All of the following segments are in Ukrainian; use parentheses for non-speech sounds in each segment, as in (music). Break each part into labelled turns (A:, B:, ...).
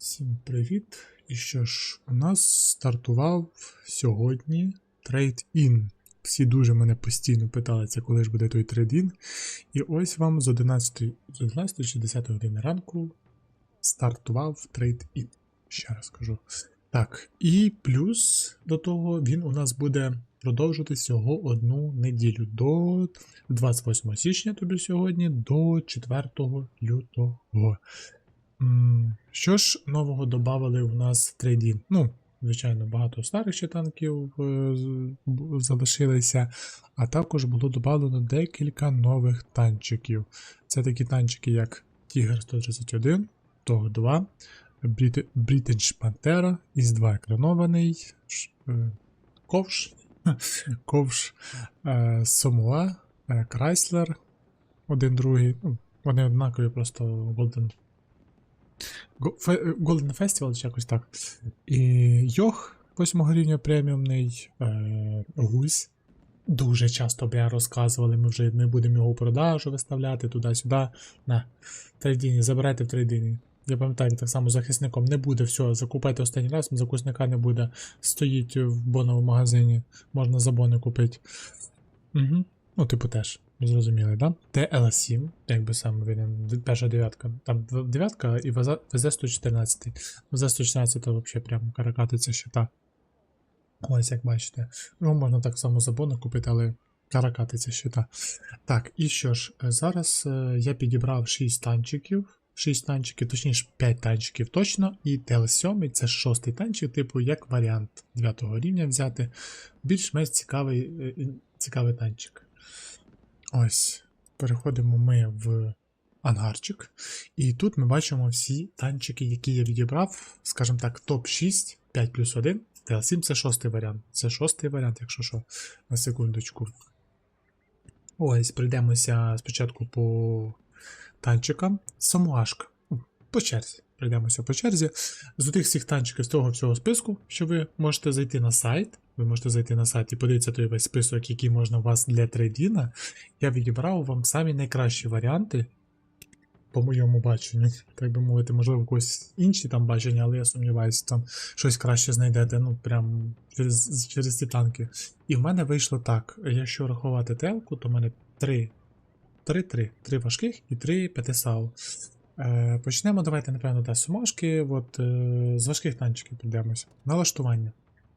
A: Всім привіт! І що ж, у нас стартував сьогодні трейд-ін. Всі дуже мене постійно питалися, коли ж буде той трейд-ін. І ось вам з 11, з 11 чи 10 години ранку стартував трейд-ін. Ще раз кажу. Так, і плюс до того він у нас буде продовжувати всього одну неділю до 28 січня, тобі сьогодні, до 4 лютого. Що ж нового додали у нас в трейдін? Ну, звичайно, багато старих ще танків е, залишилися, а також було додано декілька нових танчиків. Це такі танчики, як Tiger 131, TOG 2, Брит- British Pantera, ІС-2 екранований, е, Ковш, (laughs) Ковш, е, е, Chrysler, один другий. Ну, вони однакові, просто Golden Golden Festival чи якось так. І Йох 8 рівня преміумний, е, Гусь. Дуже часто бля розказували, ми вже ми будемо його у продажу виставляти туди-сюди. На трейдині, забирайте в трейдині. Я пам'ятаю, так само захисником не буде, все, закупайте останній раз, закусника не буде. Стоїть в боновому магазині, можна за бони купити. Угу. Ну, типу теж. Зрозуміли, да? ТЛ7, якби саме він, перша дев'ятка. Там дев'ятка і ВЗ-114. ВЗ-114 то взагалі прям каракатиця щита. Ось як бачите. Його можна так само за бони купити, але каракатиця щита. Так, і що ж, зараз е, я підібрав 6 танчиків. 6 танчиків, точніше 5 танчиків точно, і ТЛ7 це шостий танчик, типу, як варіант 9 рівня взяти. Більш-менш цікавий, е, цікавий танчик. Ось, переходимо ми в ангарчик. І тут ми бачимо всі танчики, які я відібрав, скажімо так, топ-6, 5 плюс 1. ТЛ7 це шостий варіант. Це шостий варіант, якщо що, на секундочку. Ось, прийдемося спочатку по танчикам. Самуашка. По черзі. Прийдемося по черзі. З тих всіх танчиків з того всього списку, що ви можете зайти на сайт. Ви можете зайти на сайт і подивитися той весь список, який можна у вас для трейдіна. Я відібрав вам самі найкращі варіанти. По моєму баченню, так би мовити, можливо, когось інші там бачення, але я сумніваюся, там щось краще знайдете, ну прям через, через ці танки. І в мене вийшло так: якщо рахувати телку, то в мене 3, 3, 3, 3 важких і 3 п'ятисау. Е, почнемо, давайте, напевно, та сумашки. От, е, з важких танчиків підемося. Налаштування.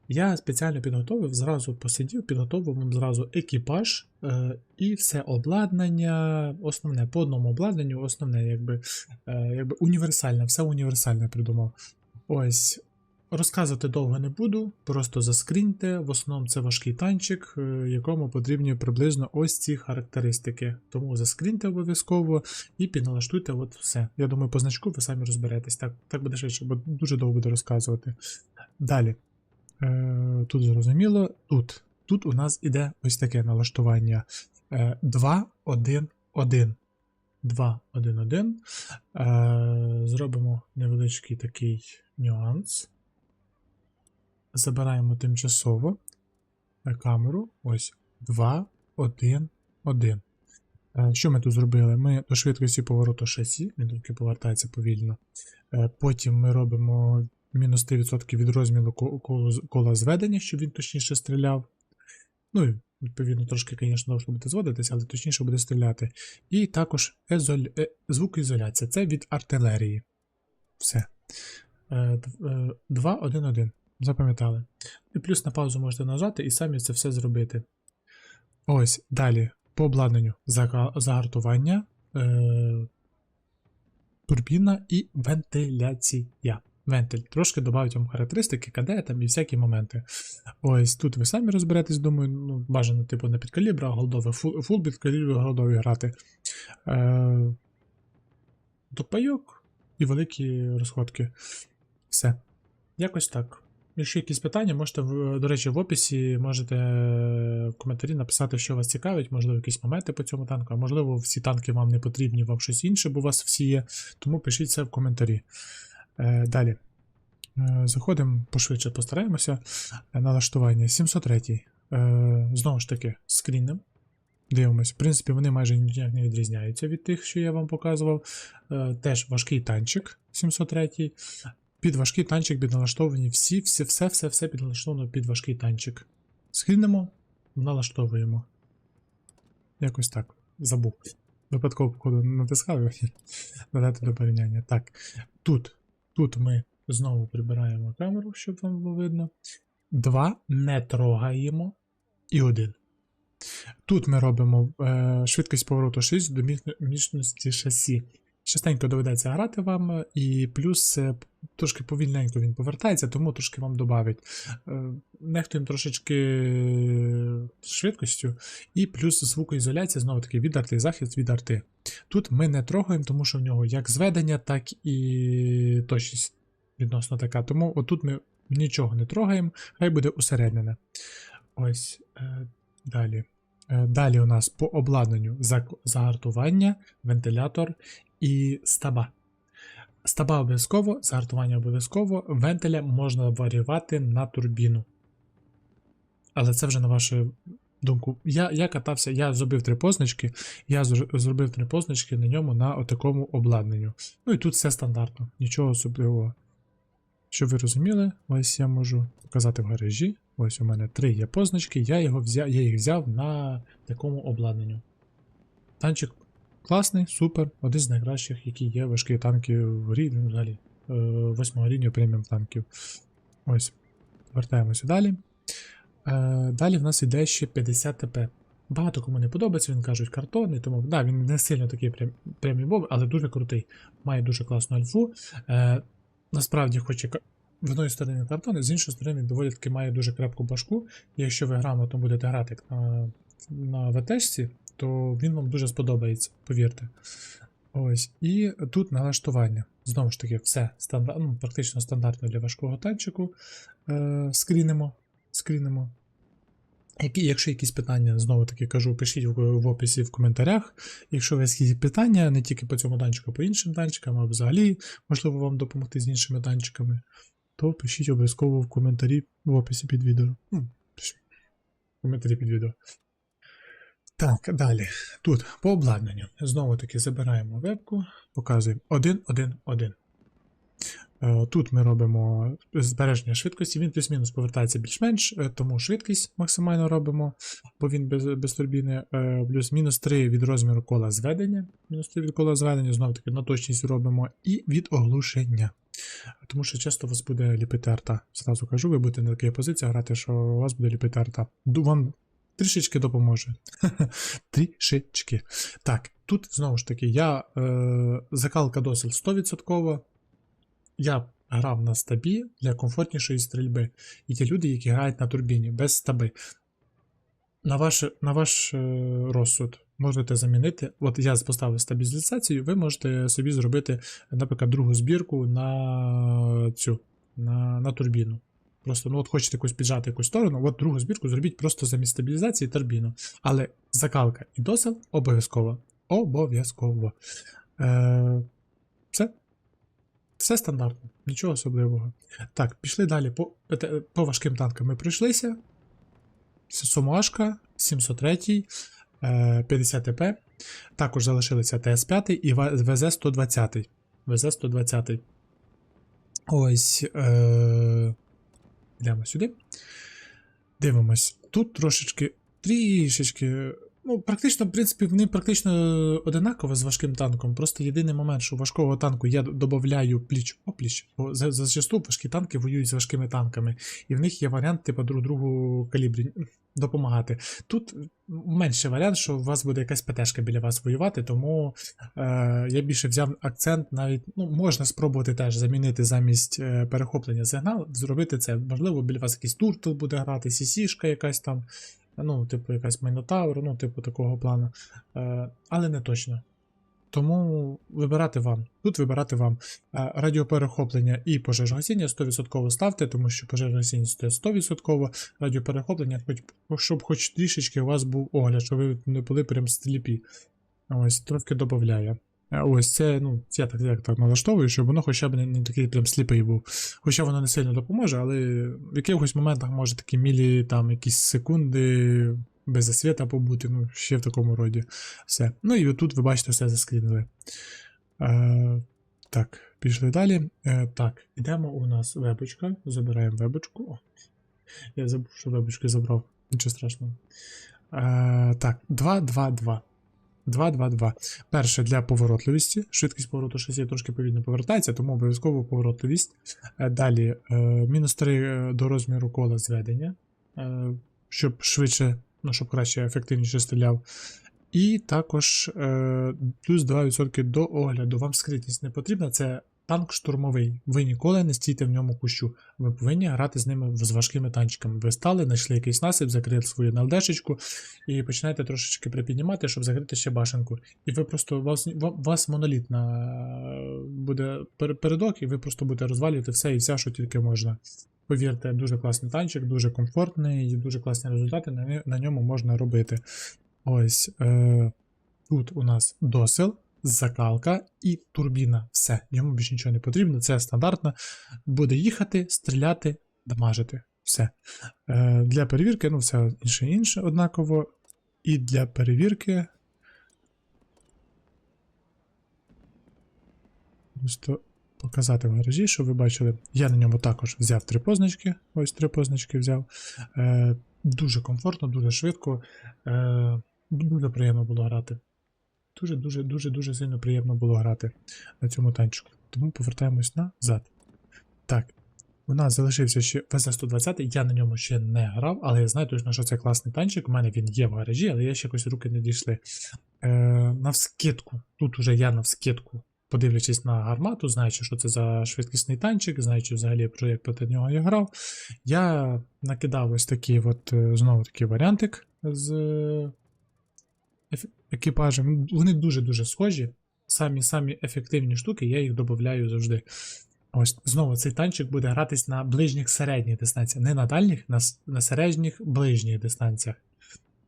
A: Я спеціально підготовив, зразу посидів, підготовив вам зразу екіпаж е, і все обладнання, основне по одному обладнанню, основне, якби, е, якби універсальне, все універсальне придумав. Ось. Розказувати довго не буду, просто заскріньте. В основному це важкий танчик, е, якому потрібні приблизно ось ці характеристики. Тому заскріньте обов'язково і підналаштуйте от все. Я думаю, по значку ви самі розберетесь. Так, так буде швидше, бо дуже довго буду розказувати. Далі. Е, тут зрозуміло, тут. Тут у нас іде ось таке налаштування. Е, 2, 1, 1. 2, 1, 1. Е, зробимо невеличкий такий нюанс. Забираємо тимчасово камеру. Ось 2, 1, 1. Е, Що ми тут зробили? Ми до швидкості повороту шасі, він тільки повертається повільно. Е, Потім ми робимо мінус 3% від розміру кола зведення, щоб він точніше стріляв. Ну і відповідно трошки, звісно, буде зводитися, але точніше буде стріляти. І також е, звукоізоляція. Це від артилерії. Все. 2, 1, 1. Запам'ятали. І плюс на паузу можете нажати і самі це все зробити. Ось, далі. По обладнанню загартування, е, турбіна і вентиляція. Вентиль. Трошки додають вам характеристики, КД там і всякі моменти. Ось тут ви самі розберетесь, думаю, ну, бажано, типу, на підкалібра, голдове, фул, фул голдові грати. Е, допайок і великі розходки. Все. Якось так. Якщо якісь питання, можете, до речі, в описі можете в коментарі написати, що вас цікавить, можливо, якісь моменти по цьому танку, а можливо, всі танки вам не потрібні, вам щось інше, бо у вас всі є. Тому пишіть це в коментарі. Е, далі. Е, заходимо пошвидше, постараємося. Е, Налаштування 703. Е, знову ж таки, скріннем. Дивимось. В принципі, вони майже ніяк не відрізняються від тих, що я вам показував. Теж важкий танчик 703. Під важкий танчик підналаштовані всі, всі, все, все, все підналаштовано під важкий танчик. Скрінемо, налаштовуємо. Якось так. Забув. Випадково походу натискав і (laughs) додати до порівняння. Так. Тут. Тут ми знову прибираємо камеру, щоб вам було видно. Два не трогаємо. І один. Тут ми робимо е, швидкість повороту 6 до міцності шасі. Частенько доведеться грати вам, е, і плюс е, трошки повільненько він повертається, тому трошки вам додавить. Е, нехтуємо трошечки швидкістю, і плюс звукоізоляція, знову таки від арти, захист від арти. Тут ми не трогаємо, тому що в нього як зведення, так і точність відносно така. Тому отут ми нічого не трогаємо, хай буде усереднене. Ось е, далі. Е, Далі у нас по обладнанню загартування, вентилятор і стаба. Стаба обов'язково, загартування обов'язково, вентиля можна варювати на турбіну. Але це вже на вашу думку. Я, я катався, я зробив три позначки, я зробив три позначки на ньому на отакому обладнанню. Ну і тут все стандартно, нічого особливого. Щоб ви розуміли, ось я можу показати в гаражі. Ось у мене три є позначки, я, його взяв, я їх взяв на такому обладнанню. Танчик класний, супер, один з найкращих, які є важкі танки в грі, ну, взагалі, е, восьмого рівня преміум танків. Ось, вертаємося далі. Е, далі в нас іде ще 50 ТП. Багато кому не подобається, він кажуть картонний, тому да, він не сильно такий прям, преміум, але дуже крутий. Має дуже класну альфу. Е, насправді, хоч і в одної сторони картон, з іншої сторони він доволі таки має дуже крепку башку. Якщо ви грамотно будете грати на, на ВТшці, то він вам дуже сподобається, повірте. Ось. І тут налаштування. Знову ж таки, все стандар... ну, практично стандартно для важкого танчику. Е, скрінимо. скрінимо. Які, якщо якісь питання, знову таки кажу, пишіть в, в описі в коментарях. Якщо у вас якісь питання, не тільки по цьому танчику, а по іншим танчикам, а взагалі можливо вам допомогти з іншими танчиками, то пишіть обов'язково в коментарі в описі під відео. Ну, в коментарі під відео. Так, далі. Тут по обладнанню. Знову таки забираємо вебку, показуємо 1, 1, 1. Е, Тут ми робимо збереження швидкості, він плюс-мінус повертається більш-менш, е, тому швидкість максимально робимо, бо він без, без турбіни. Е, Плюс-мінус 3 від розміру кола зведення. Мінус 3 від кола зведення, знову таки на точність робимо, і від оглушення. Тому що часто у вас буде ліпити арта. Зразу кажу, ви будете на такій позиції грати, що у вас буде ліпити арта. Вам трішечки допоможе. (laughs) Трішечки. Так, тут знову ж таки, я е, закалка досить 100%. Я грав на стабі для комфортнішої стрільби. І ті люди, які грають на турбіні, без стаби. На ваш, на ваш е, розсуд можете замінити. От я поставив стабілізацію, ви можете собі зробити, наприклад, другу збірку на цю, на, на турбіну. Просто, ну от хочете якусь піджати якусь сторону, от другу збірку зробіть просто замість стабілізації турбіну. Але закалка і досил обов'язково. Обов'язково. Е, все. Все стандартно, нічого особливого. Так, пішли далі. По, по важким танкам ми пройшлися. Сомашка, 703, е, 50 ТП. Також залишилися ТС-5 і ВЗ-120. ВЗ-120. Ось. Е, йдемо сюди. Дивимось. Тут трошечки, трішечки. Ну, практично, в принципі, вони практично одинакові з важким танком. Просто єдиний момент, що важкого танку я додаю пліч опліч, бо за- зачасту важкі танки воюють з важкими танками, і в них є варіант, типу, друг другу калібрі допомагати. Тут менше варіант, що у вас буде якась ПТшка біля вас воювати, тому е, я більше взяв акцент навіть, ну, можна спробувати теж замінити замість е, перехоплення сигнал, зробити це. Можливо, біля вас якийсь туртл буде грати, сісішка якась там. Ну, типу, якась Майнотавр, ну, типу, такого плану. Е, але не точно. Тому вибирати вам. Тут вибирати вам Е, радіоперехоплення і пожежогасіння 100% ставте, тому що пожежогасіння стоїть 100%, радіоперехоплення, щоб хоч трішечки у вас був огляд, щоб ви не були прям сліпі. Ось, трошки додає. Е, Ось це, ну, я так, я так налаштовую, щоб воно хоча б не, не такий прям сліпий був. Хоча воно не сильно допоможе, але в якихось моментах може такі мілі, там якісь секунди без засвіта побути, ну, ще в такому роді. Все. Ну і тут ви бачите, все заскрінили. Е, так, пішли далі. Е, так, ідемо у нас вебочка. Забираємо вебочку. О, я забув, що вебочки забрав. Нічого страшного. Е, так, 2, 2, 2. 2, 2, 2. Перше для поворотливості. Швидкість повороту шасі трошки повільно повертається, тому обов'язково поворотливість. Е, далі е, мінус 3 до розміру кола зведення, е, щоб швидше, ну, щоб краще ефективніше стріляв. І також е, плюс 2% до огляду. Вам скритність не потрібна, це танк штурмовий. Ви ніколи не стійте в ньому кущу. Ви повинні грати з ними з важкими танчиками. Ви стали, знайшли якийсь насип, закрили свою налдешечку і починаєте трошечки припіднімати, щоб закрити ще башенку. І ви просто вас, вас монолітна буде пер- передок, і ви просто будете розвалювати все і вся, що тільки можна. Повірте, дуже класний танчик, дуже комфортний, і дуже класні результати на, на ньому можна робити. Ось е, тут у нас досил, закалка і турбіна. Все, йому більше нічого не потрібно. Це стандартно. Буде їхати, стріляти, дамажити. Все. Е, для перевірки, ну, все інше інше однаково. І для перевірки. Просто показати в гаражі, щоб ви бачили. Я на ньому також взяв три позначки. Ось три позначки взяв. Е, дуже комфортно, дуже швидко. Е, дуже приємно було грати. Дуже, дуже, дуже, сильно приємно було грати на цьому танчику. Тому повертаємось назад. Так. У нас залишився ще ВЗ-120, я на ньому ще не грав, але я знаю точно, що це класний танчик. У мене він є в гаражі, але я ще якось руки не дійшли. Е, навскидку, тут уже я навскидку, подивлячись на гармату, знаючи, що це за швидкісний танчик, знаючи взагалі про як проти нього я грав, я накидав ось такий от, е, знову такий варіантик з е, екіпажем. Вони дуже-дуже схожі. Самі самі ефективні штуки, я їх додаю завжди. Ось знову цей танчик буде гратись на ближніх середніх дистанціях. Не на дальніх, на, на середніх ближніх дистанціях.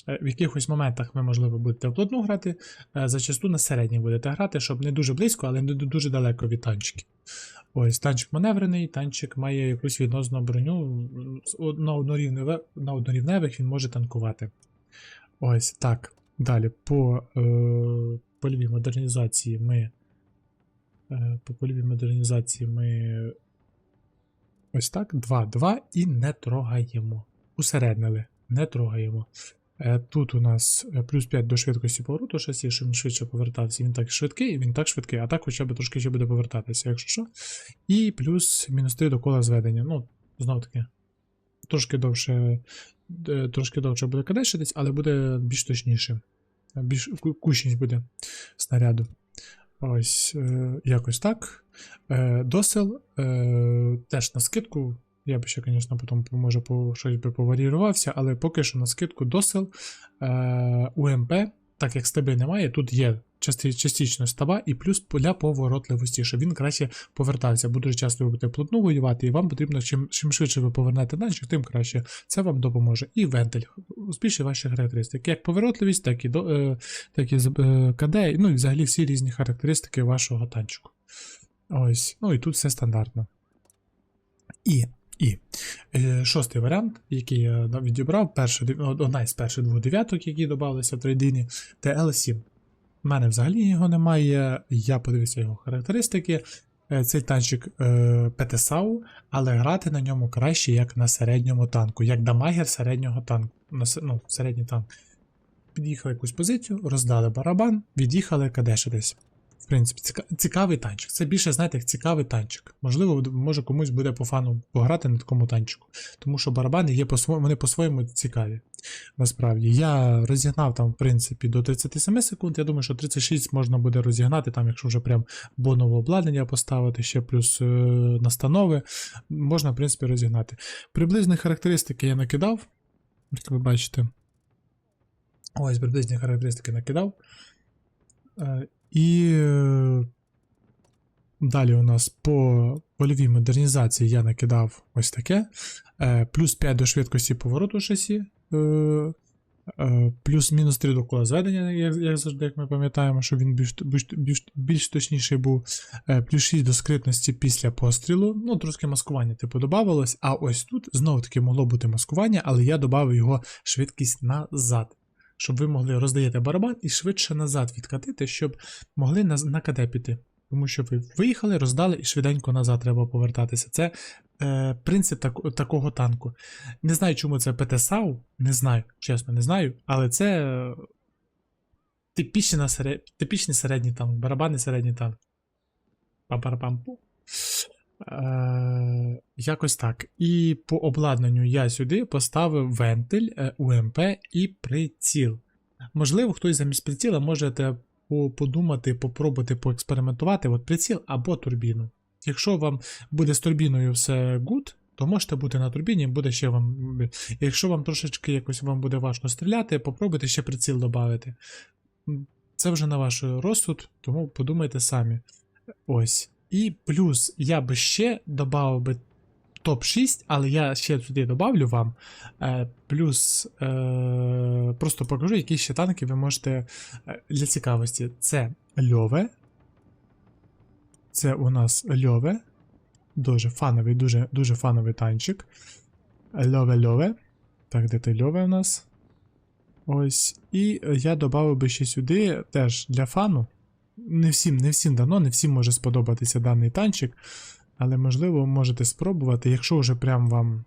A: Е, В якихось моментах ви, можливо, будете вплотну грати, е, зачасту на середніх будете грати, щоб не дуже близько, але не дуже далеко від танчиків. Ось танчик маневрений, танчик має якусь відносну броню. На, однорівневе, на однорівневих він може танкувати. Ось так. Далі по е, польовій модернізації ми. Е, по польовій модернізації ми. Ось так. 2-2 і не трогаємо. Усереднили. Не трогаємо. Е, Тут у нас е, плюс 5 до швидкості повороту шасі, щоб він швидше повертався. Він так швидкий, він так швидкий, а так хоча б трошки ще буде повертатися, якщо що. І плюс мінус 3 до кола зведення. Ну, знову таки, трошки довше, е, трошки довше буде кадешитись, але буде більш точніше. Більш ку- кучність буде снаряду. Ось, якось так. Досил теж на скидку. Я би ще, звісно, потім може по щось би поваріювався, але поки що на скидку досил е, УМП, так як стаби немає, тут є части, частично стаба і плюс для поворотливості, щоб він краще повертався. Бо дуже часто ви будете плотну воювати, і вам потрібно, чим, чим швидше ви повернете танчик, тим краще. Це вам допоможе. І вентиль збільшить ваші характеристики. Як поворотливість, так і, до, е, так і е, КД, ну і взагалі всі різні характеристики вашого танчику. Ось, ну і тут все стандартно. І, і е, шостий варіант, який я відібрав, перший, одна із перших двох дев'яток, які додалися в трейдині, це L7. У мене взагалі його немає. Я подивився його характеристики. Е, Цей танчик е, ПТСАУ, але грати на ньому краще, як на середньому танку, як дамагер середнього танку. Ну, середній танк. Під'їхали якусь позицію, роздали барабан, від'їхали кадешитись. В принципі, ціка- цікавий танчик. Це більше, знаєте, як цікавий танчик. Можливо, може комусь буде по фану пограти на такому танчику. Тому що барабани є по вони по-своєму цікаві. Насправді. Я розігнав там, в принципі, до 37 секунд. Я думаю, що 36 можна буде розігнати, там, якщо вже прям бонове обладнання поставити, ще плюс е, настанови. Можна, в принципі, розігнати. Приблизні характеристики я накидав, як ви бачите. Ось приблизні характеристики накидав. Е, І е, далі у нас по польовій модернізації я накидав ось таке. Е, Плюс 5 до швидкості повороту шасі. е, Плюс-мінус 3 до кола зведення, як, завжди, як ми пам'ятаємо, що він більш, більш, більш, більш точніший був. Плюс 6 до скритності після пострілу. Ну, трошки маскування типу додавалось. А ось тут знову таки могло бути маскування, але я додав його швидкість назад щоб ви могли роздаєте барабан і швидше назад відкатити, щоб могли на, на піти. Тому що ви виїхали, роздали і швиденько назад треба повертатися. Це е, принцип так, такого танку. Не знаю, чому це ПТ-САУ, не знаю, чесно, не знаю, але це е, типічний, середній танк, барабанний середній танк. Пам-пам-пам-пу. Е, якось так. І по обладнанню я сюди поставив вентиль, е, УМП і приціл. Можливо, хтось замість приціла можете подумати, попробувати поекспериментувати от приціл або турбіну. Якщо вам буде з турбіною все good, то можете бути на турбіні, буде ще вам. Якщо вам трошечки якось вам буде важко стріляти, попробуйте ще приціл додати. Це вже на ваш розсуд, тому подумайте самі. Ось. І плюс я би ще додав би топ-6, але я ще туди добавлю вам. Е, плюс е, просто покажу, які ще танки ви можете е, для цікавості. Це льове. Це у нас льове. Дуже фановий, дуже, дуже фановий танчик. Льове-льове. Так, де ти льове у нас? Ось. І я додав би ще сюди теж для фану. Не всім, не всім дано, не всім може сподобатися даний танчик. Але можливо можете спробувати. Якщо вже прям вам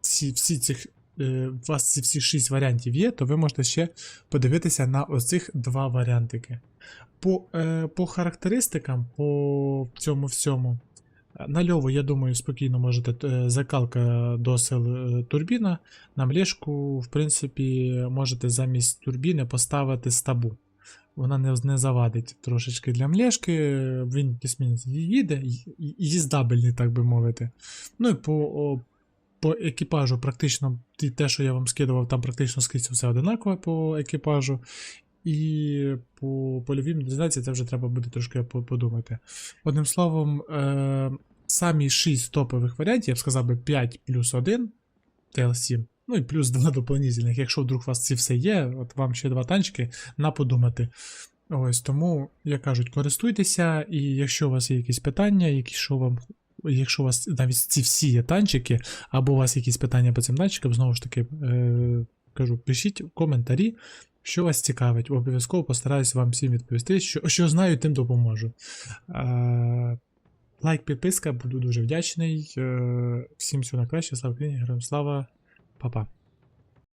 A: всі, всі цих, е, у вас ці всі 6 варіантів є, то ви можете ще подивитися на оцих два варіантики. По, е, по характеристикам, по цьому всьому. На льову, я думаю, спокійно можете е, закалка до сил е, турбіна. На млешку, в принципі, можете замість турбіни поставити стабу. Вона не, завадить трошечки для млешки, він плюс-мінус їде, їздабельний, так би мовити. Ну і по, по екіпажу, практично те, що я вам скидував, там практично скрізь все одинаково по екіпажу. І по польовій модернізації це вже треба буде трошки подумати. Одним словом, е, самі 6 топових варіантів, я б сказав би 5 плюс 1 TL7. Ну і плюс 2 доповнительних. Якщо вдруг у вас ці все є, от вам ще два танчики на подумати. Ось тому, як кажуть, користуйтеся, і якщо у вас є якісь питання, якщо вам. Якщо у вас навіть ці всі є танчики, або у вас якісь питання по цим танчикам, знову ж таки, е, кажу, пишіть в коментарі, що вас цікавить. Обов'язково постараюся вам всім відповісти. Що, що знаю, тим допоможу. Е, лайк, підписка, буду дуже вдячний. Е, всім всього найкраще, слава Україні, героям слава, 好吧